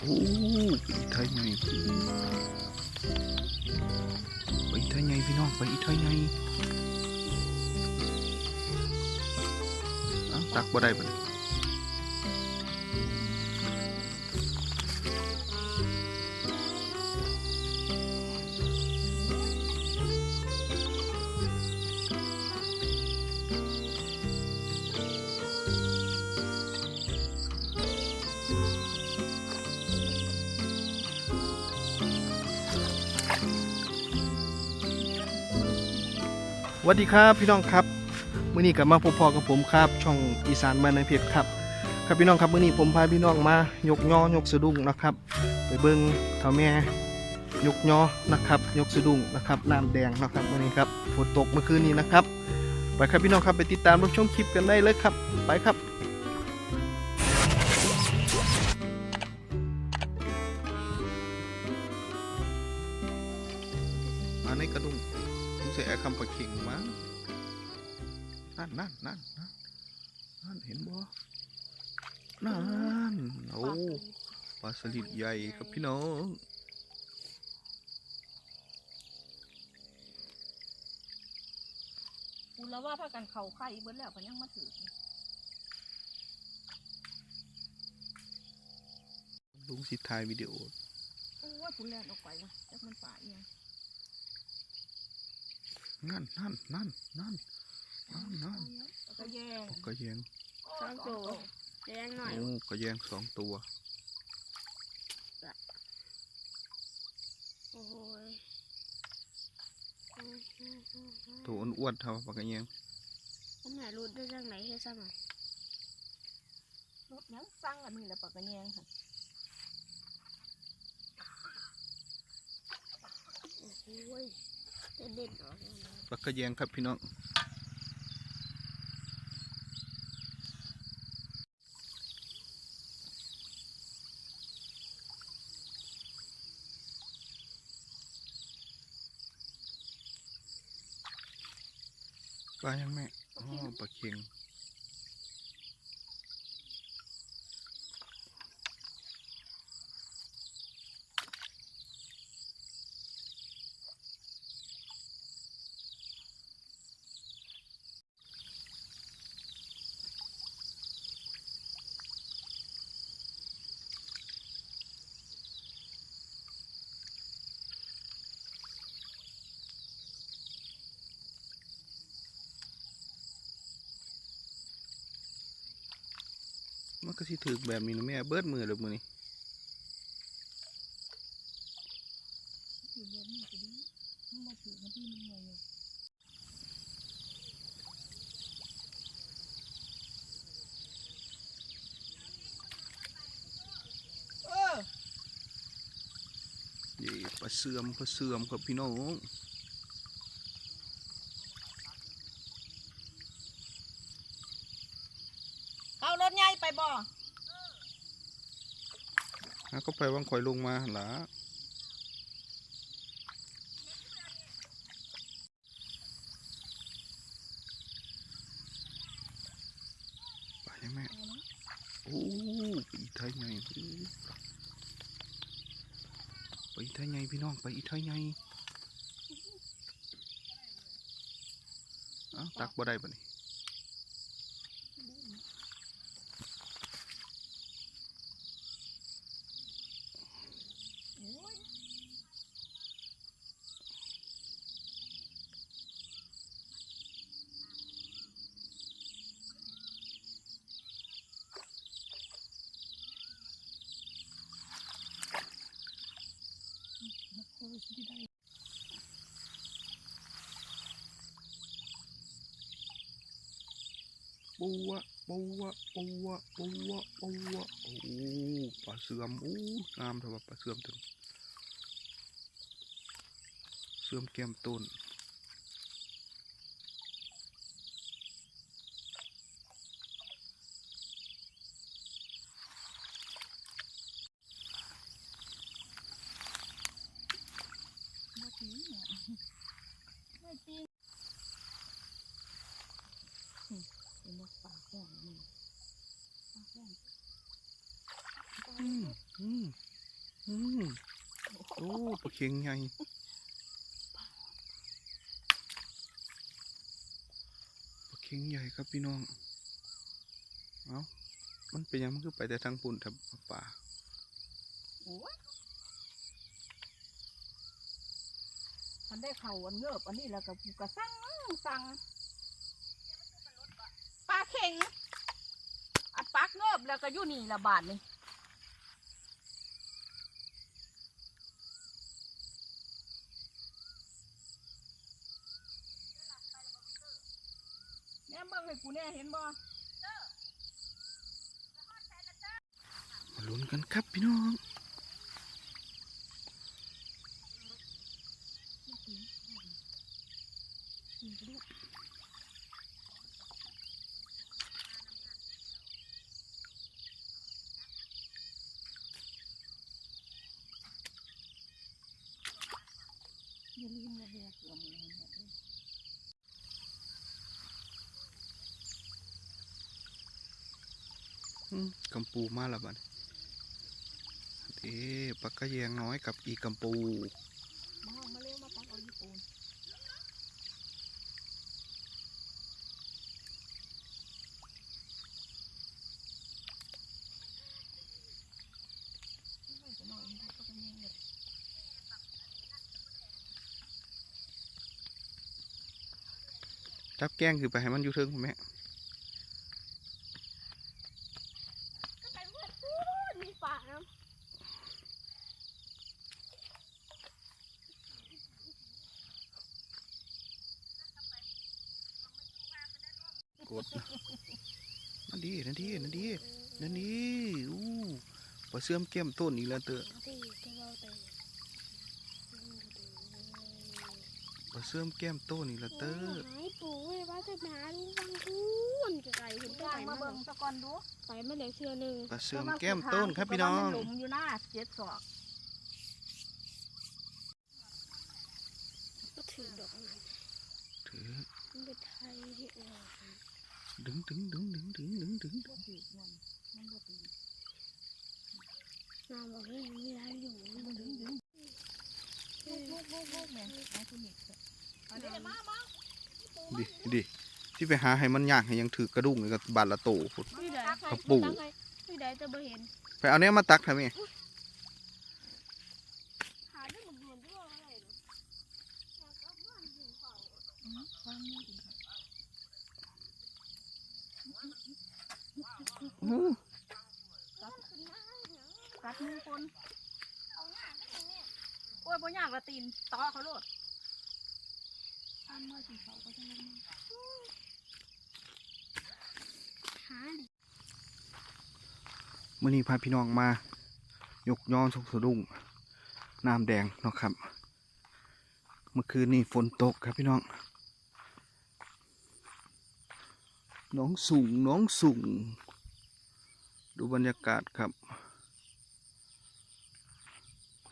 โอ้ไปอีไทยไงไปอีไทยไงพี่น้องไปอีไทยไงตักบ่ได้ปะ วัสดีครับพี่น้องครับมื่อนี้กลับมาพบพอกับผมครับ ช่องอีสานบ้านในเพชรครับ ครับพี่น้องครับมื่อนี้ผมพาพี่น้องมายกย่อยกสะดุ้งนะครับ ไปเบิ้งเท่าแม่ยกย่อนะครับ ยกสะดุ้งนะครับน้ำแดงนะครับมื่อนี้ครับฝนตกเมื่อคืนนี้นะครับ ไปครับพี่น้องครับไปติดตามรับชมคลิปกันได้เลยครับ ไปครับ นั่นนั่นนั่นนั่นนั่นเห็นบ่นั่นโอ้ปลาสลิดใหญ่ครับพี่น้องกูแล้วว่าพากันเขาไข่เบิ้แล้วก็ยังมาถือลุงสิถ่ายวิดีโอโอ้ว่ากูแล่นออกไปวะจักมันป่าเอียงนั่นนั่นนั่นนั่น นั่นก็แยงปลากระแยงสองตัวแดงหน่อย โอ้กระแยงสองตัว โอ้ยตัวอ้วนๆเท่าปลากระแยงผมหารูดได้จังไหนแค่ซ้ำอะรถยังสั่งอันนี้แหละปากกระแยงค่ะโอ้ยจะเด็ดออกแล้วนะปลากระแยงครับพี่น้อง ปลายังแม่อ๋อปลาเค็ง ก็สิถือแบบนี้นะแม่เบิดมือเลยมือนี้ถือเบิ้นี่ก็ดีมันมาถือมันที่มันใหญ่อยู่เย่ปลาเสื่อมปลาเสื่อมครับพี่น้อง เอารถใหญ่ไปบ่ะก็ไปวังข่อยลงมาหั่นละไปยังแม่โอ้ไปอีไทยไงไปอีไทยไงพี่น้องไปอีไทยไงอ้าตักบ่ได้ปะนี่ โอ้ยโอ้ยสิได้ ปูวะปูวะปูวะปูวะปูวะโอ้ปลาเสื่อมโอ้งามเถอะวะปลาเสื่อมถึงเสื่อมแก้มต้น บ่ถือเนี่ยไม่จริงอืมเป็นนกป่าแก้งนี่ป่าแก้ง อืมอืม อืมโอ้ปลาเค็งใหญ่ปลาเค็งใหญ่ครับพี่น้อง เอ้า มันเป็นยังมันคือไปแต่ทางปุ่นทับป่ามันได้เข่าอันเงือบอันนี้แล้วก็กูก็สั่งสั่งปลาเข็งอัดปักเงือบแล้วก็อยู่นี่ละบาทนี่แม่ เบิ่งให้เห็นบ่ลุ้นกันครับพี่น้อง อย่าลืมนะเฮียเกลือหมูให้หมดเลย อืม กำปูมาแล้วบัดเอ๊ปลากระแยงน้อยกับอีกำปูมาเอามาเร็วมาตักเอาญี่ปุ่นไม่จะหน่อยมันก็เป็นยังไงจับแกล้งคือไปให้มันอยู่เทิงพุ่นแม่ ก็ไปเพื่อนพูดมีป่าน้ กดนั่นดีนั่นดีนั่นดีนั่นดีอู้ปลา เสื่อมแก้มต้นอีกแล้วเตอะำตีจะเบาไปปลาเสื่อมแก้มต้นอีกแล้วเตอหายปู่เว้ยว่าจะไปหาลุงฟังคูนไกลๆเห็นไปย่างไหนมามาเบิ่งตะกอนดูไปมาเหลือเชือหนึ่งปลาเสื่อมแก้มต้นครับพี่น้องหลุมอยู่หน้าเจ็ดศอกก็ถือดอกนั้นถือมันเป็นไทยที่เออดึงดึงดึงดึงดึงดึงดึงบ่ถือมันมันบ่ถือ น้ำบอกให้มีร้านอยู่มันมันถึดึงงดึงลูกลูกลูกแม่เอาตัวนี้เถอะเอาเดี๋ยวมามาดิดิที่ไปหาให้มันยากให้ยังถือกระดุงเลยกับบาดละโตพุ่นพี่ใดกระปู่พี่ใดจะบ่เห็นไปเอาเนี้ยมาตักทำไมหาได้หมดด่วนด้วยอะไรเนาะอืมความนี่ดีค่ะ กัดมือคนโอ้ยบ่ยากละตีนต่อเขาโลดทำมาสิเขาก็จะลงมาหาดิมื่อนี้พาพี่น้องมา ยกย้อนสุกสะดุ้งน้ำแดงเนาะครับ เมื่อคืนนี้ฝนตกครับพี่น้องน้องสูงน้องสูงดูบรรยากาศครับ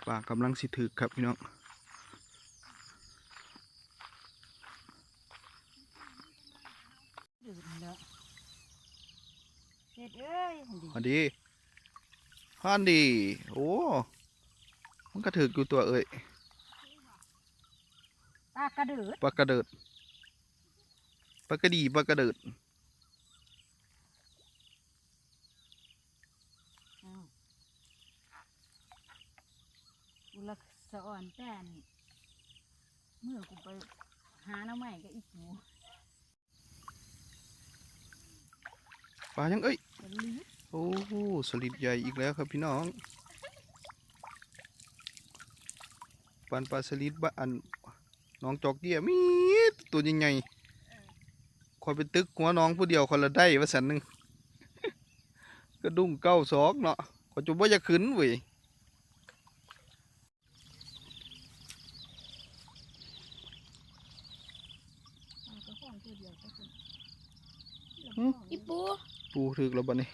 ป่ากำลังสิถึกครับพี่น้องดื่มเนาะเด็ดเอ้ยดีพอดีฮันดี โอ้ มันกระถึกอยู่ตัวเอ่ยตากระเดือดปลากระเดิดปลากระดีปลากระเดิด อ้าวกูละ สะอ่อนแต่นเมื่อกูไปหาหน้าใหม่ก็อีกหมูปลายังเอ้ย จะลีดโอ้โหสลิดใหญ่อีกแล้วครับพี่น้องปันปลาสลิดบ้านน้องจอกเกี้ยมีดตัวใหญ่ๆคอยไปตึกหัวน้องผู้เดียวคนละได้ว่าสันหนึ่งกระดุ้งเก้าสองเนาะขอจุบว่าจะขึ้นเว้ย เอากระห้องตัวเดียวก็เป็น อีปู ปูถึกแล้วบัดนี้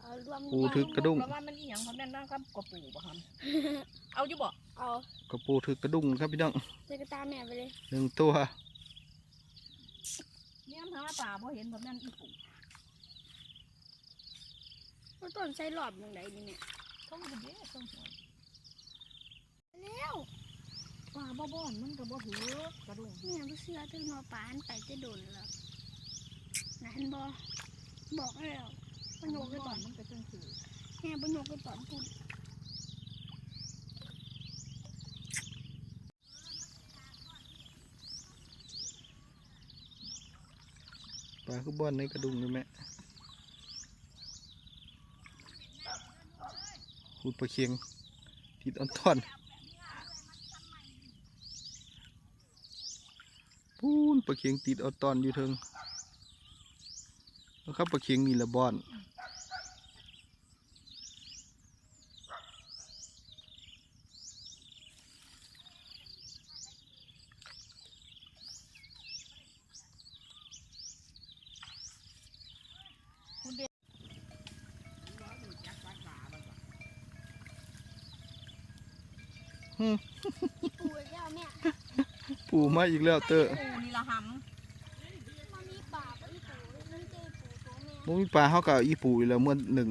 เอารวมปูถึกกระดุ้งแล้วว่ามันอีหยังเขาแม่นบ้างครับกระปูบ่ครับเอาอยู่บ่เอากระปูถึกกระดุ้งครับพี่น้องใส่กระตาแม่ไปเลยหนึ่งตัวเนี่ยหาป่าบ่เห็นแบบนั้นอีปูว่าต้นใส่หลอดยังไงนี่เนี่ยต้องเด้ต้องหัวแล้วปลาบ่บ่อนมันก็บ่หือกระดุงเนี่ยบ่เชื่อตื่นมาปานไปจะโดนแล้ว นั่นบ่บอกแล้วบ่โยกไปตอนมันก็จังคือแม่บ่โยกไปตอนพุ่นปลาคือบ้อนในกระดุมนี่แม่หูปลาเคียงติดอันตอนปูนปลาเคียงติดเอันตอนอยู่เทิง แล้วครับปลาเคียงนี่ละบ้อนปูอีกแล้วแม่ปูมาอีกแล้วเตอร์ปูนี่ละหมันมีป่าบ่อีปูมันเจอปูตัวแม่ บ่มีปลาเขากับอีปูอีกแล้วเมื่อหนึ่ง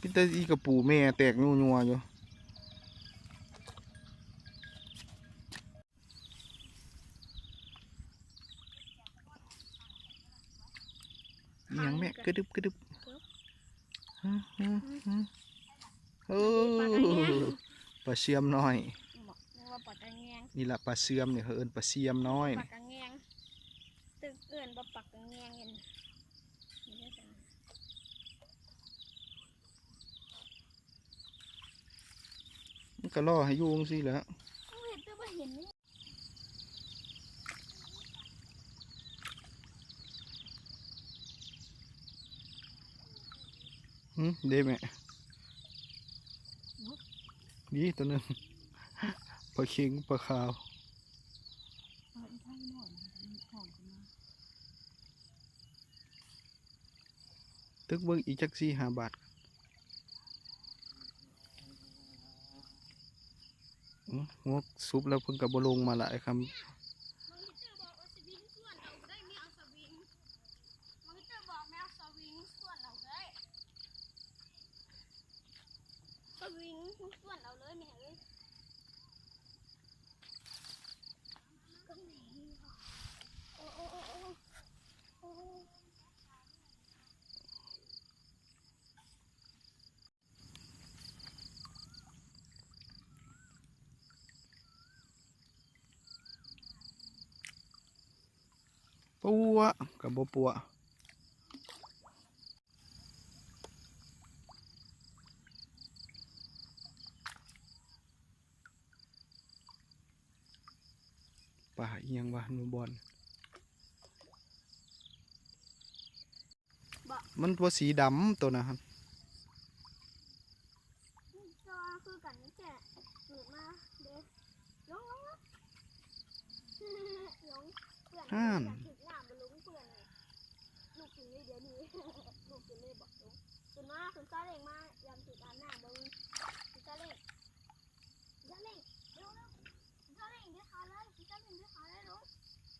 พี่แต่อีกับปูแม่แตกนัวๆอยู่อีหยังแม่กระดึบกระดึบฮึฮึฮึโอ้ปลาเสียมน้อยบอกว่าปากกระแงงนี่ละปลาเสียมเนี่ยเขาเอิ้นปลาเสียมน้อยปากกระแงงตึกเอื่นบ่ปากกระแงงเห็นนี่ได้จัง มันก็ล่อให้อยุ่จั่งสิแหล้วเอาเห็นแต่บ่เห็นนี่หึเด้แม่นี่ตัวหนึงปลาเค็งปลาขาวำปลาอีไทยหน่อยมันของขึ้นมาตึกเบิ่งอีกจักสี่ห้าบาทอื้อ หัวซุปแล้วเพิ่งกับบลงมาหลายคำสวิงส่วนเราเอาสวิงมองฮิเตอร์บอกไม่เอาสวิงส่วนเอาได้สวิงส่วนเอาเลยแม่เอ้ยก็แม่โอ้โอ้โอ้โอ้โอ้ำ ปัวกับบ่ปัวป่าเอียงวะหนูบอลมันตัวสีดำตัวนะครับก็คือกันนี่แกหลุดมาเด็กลงลงลงลงเพื่อนห้าม ลยเดี๋ยวนี้ลูกกินเลยบอกลุงคุณมาคุณซาเล้งมายำถึงอาบน้ำบ่ลุงคุณซาเล้งซาเล้งเร็วเร็วคุณซาเล้งเดี๋ยวขาเลยคุณซาเล้งเดี๋ยวขาเลยลุง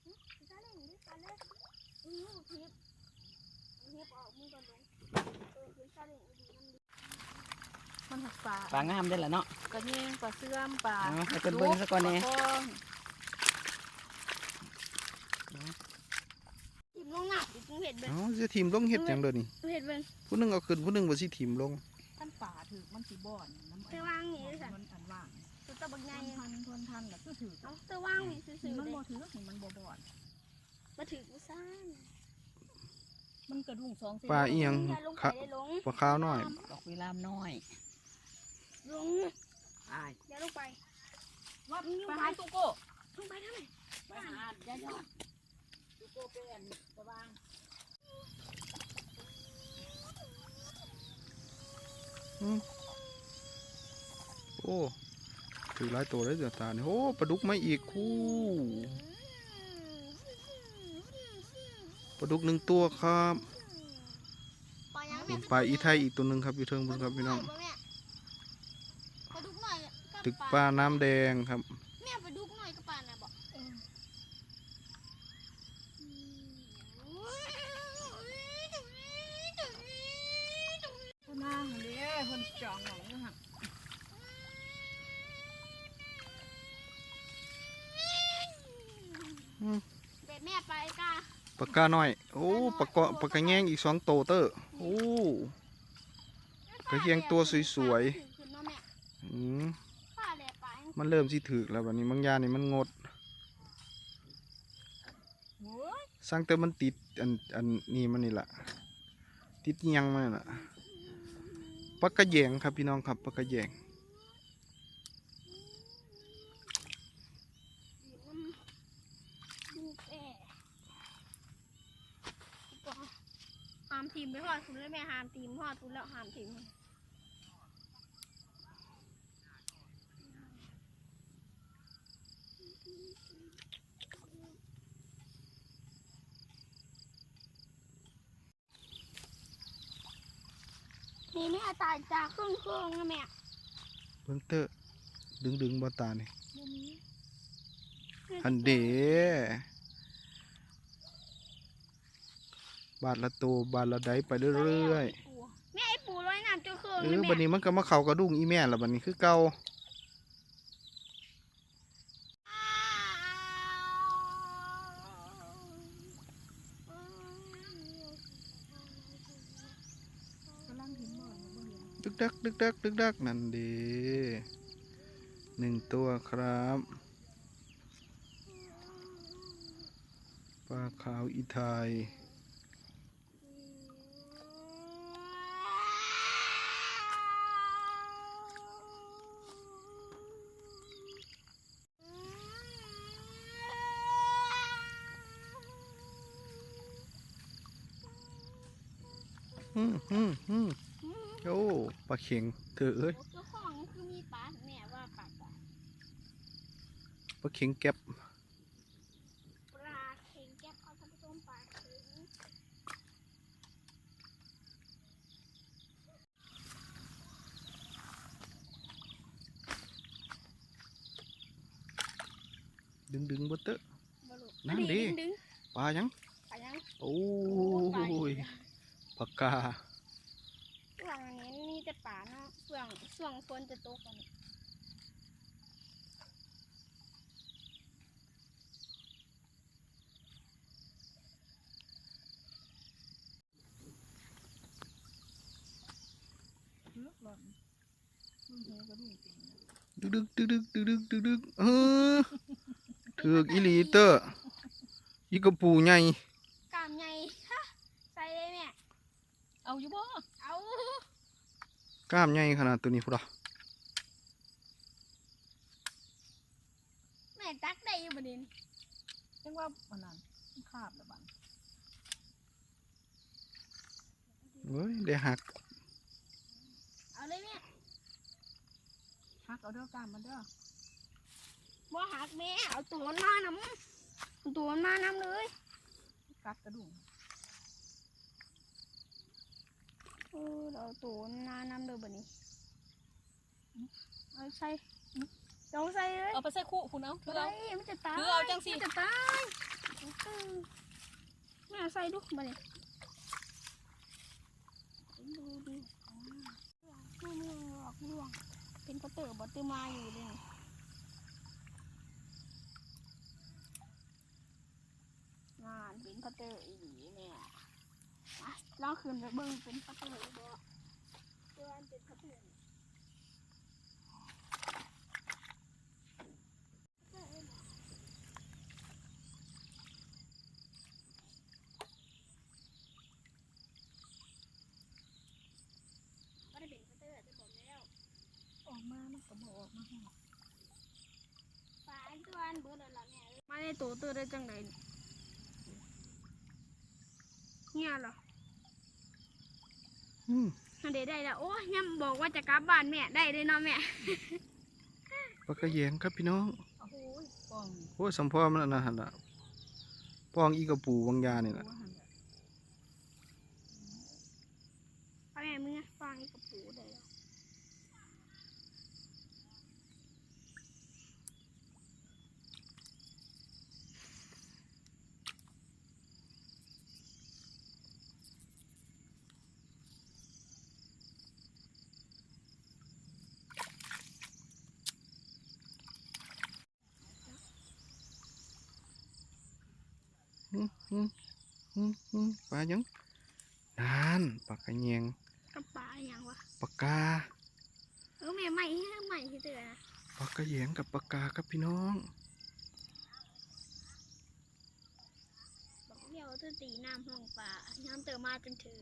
หึคุณซาเล้งเดี๋ยวขาเลยอือทิพย์ทิพย์ออกมือก่อนลุงเออคุณซาเล้งดีมันดีมันหักปลาปลางามได้อละเนาะกระเยงปลาเสื่อมปลาเอาให้เพิ่นเบิ่งซะก่อนแหน่ปลาคองทิพย์ ลงหนักทิพย์เห็ดเบิ่งเอ้าจะทีมลงเฮ็ดหยังเด้อนี่เห็ดเบิ่งผู้หนึงเอาขึ้นผู้หนึงบ่สิทีมลง ท่านป่าถือมันสีบ่อนน้ำเตะวางนี่ด้วยสัน มันอันว่างตัวตะบักใหญ่ทันทนทันน่ะคือถือเอาเตะวางนี่ซื่อมันๆเลบ่ยถือเห็นมันบ่บ่อน มาถือกูซ่านมันกระดุงสองเส้นปลาอีหยังอย่าลงไปคะได้ลงปลาขาวน้อย ดอกเวลามน้อยลงอายอย่าลงไป ว่าไปหาตุโก้ลงไปทำไม ไปหาย่ายอด ตุโก้เป็นตะวางโอ้ถือหลายตัวเลยเดี๋ยวตาเนี่ยโอ้ปลาดุกมาอีกคู่ปลาดุกหนึ่งตัวครับปลายังปลาอีไทยอีกตัวหนึ่งครับอยู่เทิงบนครับพี่น้องปลาดุกหน่อยกับตึกปลาน้ำแดงครับ แม่ปลาดุกหน่อยกับปลาน่ะบอก นางเด้เพิ่น จองหนองอยู่ห่างเด็ดแม่ไปกาปากกาหน่อย โอ้ปากกาปากกาแง่งอีกสองโตเตอร์โอ้กระเทียงตัวสวยขึ้นเนาะแม่อืมผ้าแดดไปมันเริ่มสิถึกแล้วบัดนี้บางอยางนี่มันงดโว้ยสร้างแต่มันติดอันอันนี้มันนี่ล่ะติดอิหยังมันน่ะ ปักกระแยงครับพี่น้องครับปักกาแยงหามทีมไปหอดคุณแล้วแม่หามทีมพอดคุณแล้วหามทีม ตายจากครึ่งครึ่งๆนะแม่เบิ่งเตอร์ดึงดึงบ่ตานี่เดี๋ยวนี้อันเดบาทละโตบาทละใดไปเรื่อยแม่ไอ้ปูร้อยน้ำจนเครื่อๆงเอนะอแม่บัดนี้มันก็มาเข้ากระดุงอีแม่ละบัดนี้คือเก่า กำลังเห็นบ่อนบ่เห็น ดึกดักดึกดักนั่นดีหนึ่งตัวครับปลาขาวอีไทยอืมอืมอืม โอ้ปลาเข็งเธอเอ้ยเจ้าของคือมีปลาแม่ว่าปลาปลาปลาเข็งแก็บปลาเค็งแก้บเอาท่านผู้ชมปลาเค็งดึงดึงบดเตอะบลูนั่นดิดึงปลายังปลายังโอ้ปลาอียกปากกา ช่วงนี้มีแต่ปลาเนาะ ช่วงช่วงฝนจะตกกันเลือกหล่อนมึงเห็นกระดูกจริงนะดึกดึกดึกดึกดึกดึกดึกเออถือกอีหลีเตอร์อีกระปูใหญ่กามใหญ่ฮะใส่เลยแม่เอาอยู่บ่เอา กล้ามใหญ่ขนาดตัวนี้พุ่นละแม่ตักได้อยู่ประเด็นจังว่ามันนั่นมันคาบแล้วบัดเฮ้ยได้หักเอาเลยแม่ฮักเอาเด้อกล้ามมันเด้อบ่หักแม่เอาตัวมันมาน้ำเอาตัวมันมาน้ำเลย กัดกระดูก เออเราเอาตัวมันมาน้ำเลยบัดนี้เอาใส่เอาใส่เลยเอาไปใส่คู่คุณเอาถือเฮ้เอายมันจะตายคือเอาจังสิมันจะตายแม่ใส่ดูมาเลยดูดูไม่ไม่หลอกลวงเป็นกระเต๋อบอตือมาอยู่เลยนี่งานเป็นกระเต๋ออีหลีเนี่ยอะ ลองคืนไปเบิ้งเป็นกระเต๋อบ่เพื่อนเป็นกระเต๋อไม่ได้เป็นกระเต๋อจะบอกแล้วออกมามันก็บ่ออกมาให้ปลาอันตัวอันเบิดแล้วล่ะแม่ยมาในตัวเตอได้จังไดเงี้ยเหรอ อืมอันเดได้แล้วโอ้ยยังบอกว่าจะกลับบ้านแม่ได้เลยเนาะแม่ปลากระแยงครับพี่น้องโอ้โหป้องโอ้ยสัมพอมันอันนั้นหั่นละปองอีกระปูบางอยางนี่หัล่ะวหันแบบเอาแม่มึงอะฟังอีกกับปูได้แล้ว อืมอืมอืมอืมปลาหยังนานปลากระแยงกับปลาอย่างวะปลากาเออแม่ใหม่ใหม่ที่เตือนนะปลากระแยงกับปลากาครับพี่น้องบอกเดี๋ยวจะตีน้ำห้องปลาน้ำเติมมาจนถึง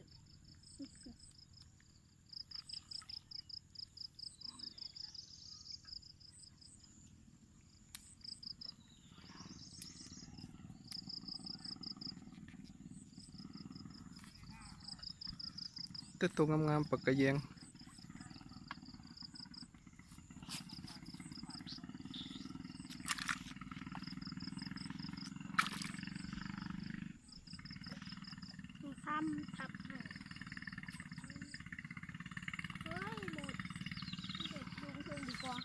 แต่ตัวงามๆปลากระแยง ซ้ำทับให้เฮ้ยหมดเด็กดูเพิ่งดีกว่า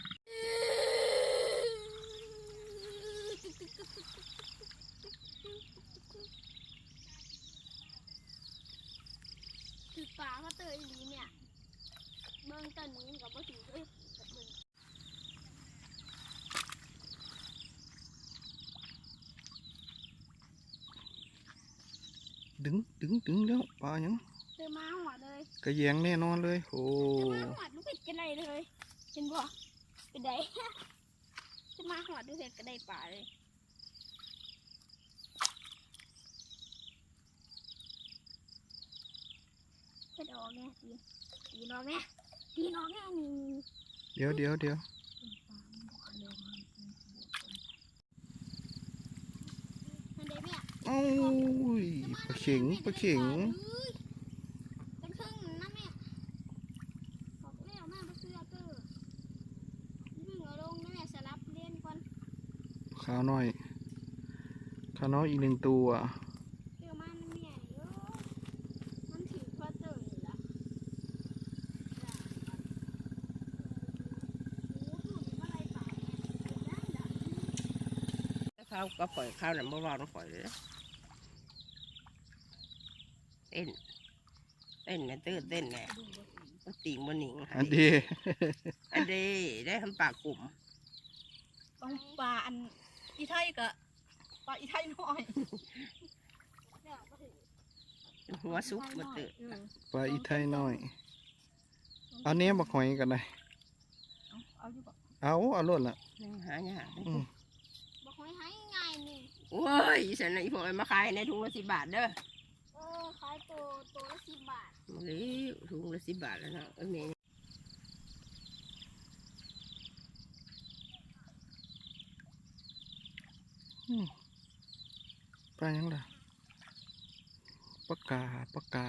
ถือปลาก็เตยลีเนี่ย เบิ่งตอนนี้กับว่าถือเอ้ยกับมึง ดึงดึงดึงแล้วปลาหยังเจอมาหัวเลยกระแยงแน่นอนเลยโอ้เจอมาหัวลูกเป็ดกันได้เลยเห็นบ่เป็นไดเจอมาหัวดูเห็ดก็ได้ปลาเลยเห็ดออกไงตีนตีนออกไงตีนออกไงนี่เดี๋ยวเดี๋ยวเดี๋ยว มันได้เนี่ย โอ้ยปลาเข็งปลาเข็งเป็นครึ่งนะแม่บอกแล้วแม่ไปซื้อเกอร์วิ่งเอาลงนะแม่สลับเล่นก่อนขาวน้อยขาวน้อยอีกหนึ่งตัว เดี๋ยวมันเมียเยอะมันถือพอเตอร์อยู่ละโอ้โหดูดิว่าอะไรป่าเนี่ยได้ดัง ข้าวก็ปล่อยข้าวน่ะเมื่อวานปล่อยเลยนะเต้นเต้นแม่ตื้อเต้นแม่ก็ติ่งบนหนิงอันเดีอันเดีได้ทำปากกลุ่มต้องปลาอันอีไทยกะปลาอีไทยน้อยเดี๋ยวก็ถือหัวซุกมาตื้อเออปลาอีไทยน้อยเอาเนี้ยบักหอยกันเลยเอาเอาอยู่บ่เอาเอารถละนั่งหายาก อืม บอกให้ให้ง่ายนี่ โอ้ยฉันน่ะอีพวกไอ้มาขายในถุงละสิบบาทเด้อเออขายตัวตัวละสิบบาทมาเลยถุงละสิบบาทแล้วเนาะเอ้ยแม่ปลาหยังล่ะปลากาปลากา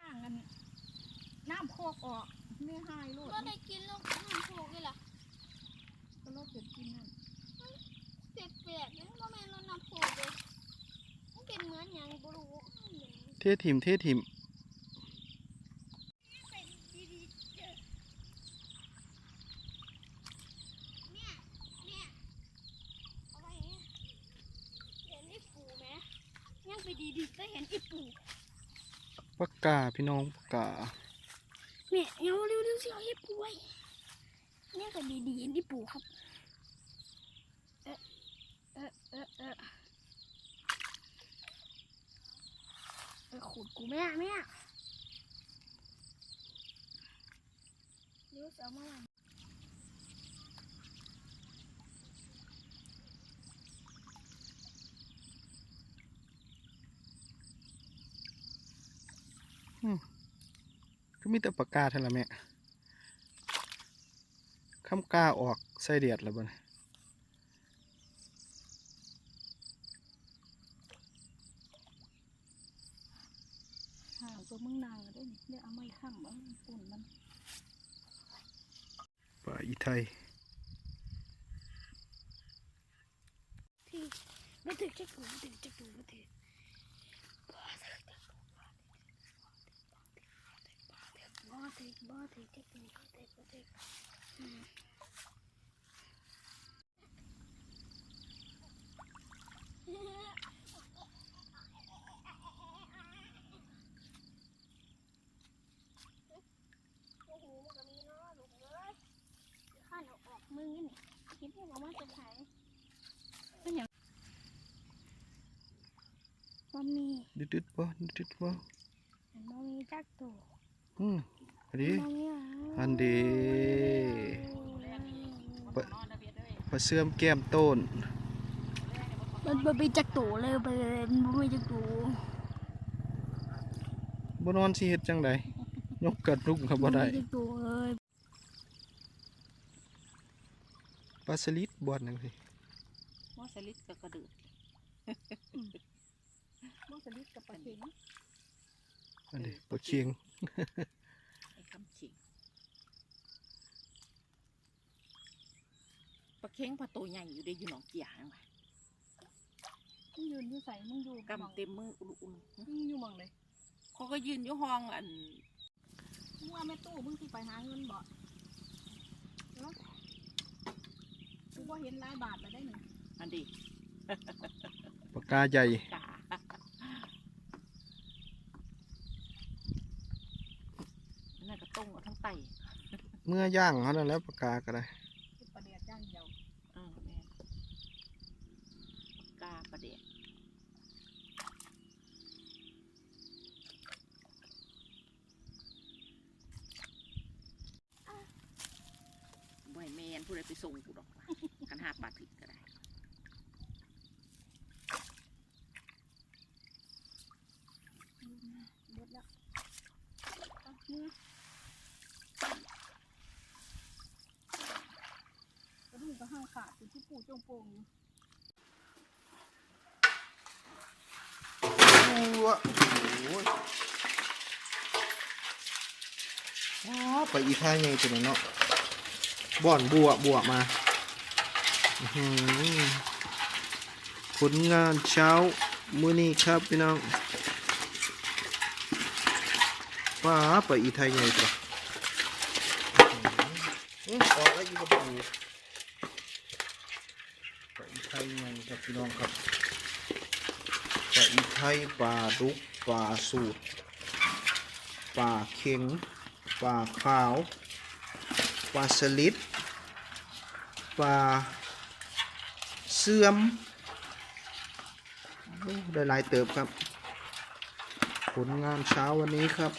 ข้างกัน น้ำโคกออกไม่หายลูกก็ได้กินลูกน้ำโขกเลยล่ะก็รถเด็ดกินนั่นเปียกๆนี่ก็แม่นรถน้ำโขกเลยมันเป็นเหมือนอย่างบรูเทถิมเทถิมเนี่ยเนี่ยเอาไว้เนี่ยเห็นไอ้ปูไหมยังไปดีๆก็เห็นไอ้ปูปลากาพี่น้องปลากา เนี่ยเงาเร็วเร็วสิเอาไอ้ป่วยเนี่ยก็ดีๆเห็นไอ้ปูครับ เออเออเออเอะเออขุดกูแม่แม่เดี๋ยวจะเอามา มีแต่ปลากาเท่านั้นแหละคำกาออกใส่เดียดแล้วบ่เนี่ยห่างตัวมึงนางก็ได้นี่เดี๋ยวเอาไม้ค้ำเอาปุ่นมันปลาอีไทย ที่ไม่ถึงจะปูไม่ถึงจะปูไม่ถึงบ่ถึงจะปูบ่ถึงบ่ถึงจะปูบ่ถึงบ่ถึงอืม มึงนี่คิดให้บอกว่าจะขาย เป็นหยัง บะหมี่ ดึดๆบ่ดึดๆบ่บะหมี่จักตัวอืมอันนี้บะหมี่อันเดีปะนอนนะเบียดเอ้ยปลาเสื่อมแก้มต้น มันบะหมี่จักตัวเลยไปเลยบะหมี่จักตัวบ่นอนสิเฮ็ดจังไดยกกระดุกก็บ่ได้บะหมี่จักตัวเลยปลาสลิดบ่อนจังซี่ว่าสลิดกับกระดืดมอส ลิดกับปลาเค็งอันนี้ปลาเคียงไอ้คำฉิงปลาเค็งปลาตัวใหญ่อยู่ได้อยู่หนองเกียงว่ะมึงยืนอยู่ใส่มึงอยู่กำเต็มมืออุลุอุลุมึงอยู่หมองเลยเขาก็ยืนอยู่ห้องอันมึงว่าแม่ตู้มึงสิไปหาเงินบ่เนาะกูว่าเห็นหลายบาทแล้วได้หนึ่งอันดีปากกาใหญ่กาน่าจะ ต้งเอาทั้งไตเมื่อย่างเท่านั้นแหล้วปากกาก็ได้คือประเดี๋ยวจ้างเดียวเออแม่นกาประเดี๋ยวบ่ให้แม่นผู้ใดไปส่งกูดอกว่ะคันหาปลาถึกก็ได้ เบิดแล้วเอานี่กระดูกก็ห้าง ขาดอยู่ที่ปู่จงปงอยู่บัวโอ้ยว้าไปอีท่าใหญ่ตัวนี้นเนาะบ่อนบัวบัวมาผลงานเช้ามื้อนี้ครับพี่น้องว้าไปอีท่าใหญ่ตัวอื้ออกแล้วอีกกระปูไปอีท่าใหญ่ครับพี่น้องครับปลาอีไทยปลาดุกปลาสูตรปลาเข็งปลาขาวปลาสลิดปลาเสื่อมได้หลายเติบครับ ผลงานเช้าวันนี้ครับ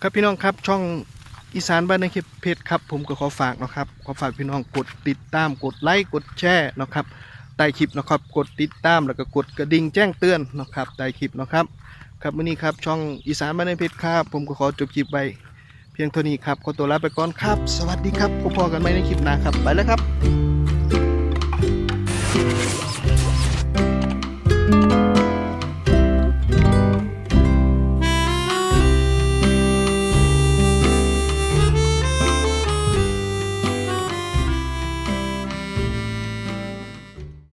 ครับพี่น้องครับช่องอีสานบ้านในเขตเพชรครับ ผมก็ขอฝากนะครับ ขอฝากพี่น้องกดติดตามกดไลค์กดแชร์นะครับใต้คลิปนะครับกดติดตามแล้วก็กดกระดิ่งแจ้งเตือนนะครับใต้คลิปนะครับครับวันนี้ครับช่องอีสานบ้านในเพชรครับผมก็ขอจบคลิปไปเพียงเท่านี้ครับขอตัวลาไปก่อนครับ สวัสดีครับพบกันใหม่ในคลิปหน้าครับไปแล้วครับ